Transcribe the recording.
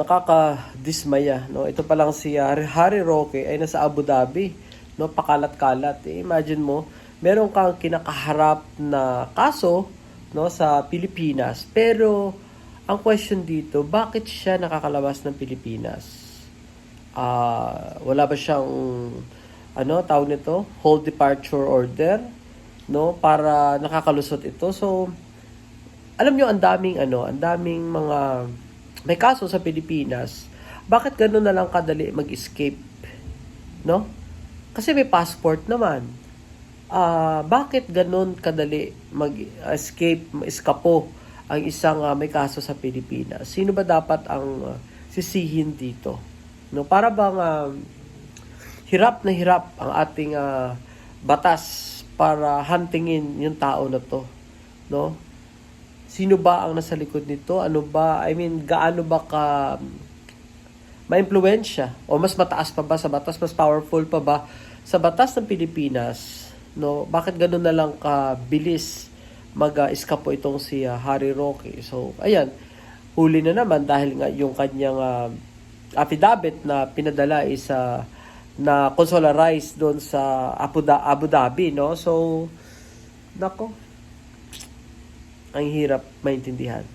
nakakadismaya, no? Ito pa lang si uh, Harry Roque ay nasa Abu Dhabi, no? Pakalat-kalat. Eh, imagine mo, meron kang kinakaharap na kaso, no, sa Pilipinas. Pero ang question dito, bakit siya nakakalabas ng Pilipinas? Ah, wala ba siyang ano, tawag nito, hold departure order, no, para nakakalusot ito. So, alam nyo, ang daming ano, ang daming mga may kaso sa Pilipinas. Bakit gano'n na lang kadali mag-escape? No? Kasi may passport naman. Ah, bakit gano'n kadali mag-escape, eskapo ang isang ah, may kaso sa Pilipinas? Sino ba dapat ang ah, sisihin dito? No, para bang ah, hirap na hirap ang ating ah, batas para huntingin yung tao na to, no? Sino ba ang nasa likod nito? Ano ba, I mean, gaano ba ka maimpluwensya o mas mataas pa ba sa batas, mas powerful pa ba sa batas ng Pilipinas, no? Bakit ganoon na lang ka bilis mag-eskapo itong si ah, Harry Roque? So, ayan, huli na naman dahil nga yung kanyang ah, affidavit na pinadala is ah, na consularized doon sa Abu Dhabi, no? So, nako, ang hirap maintindihan.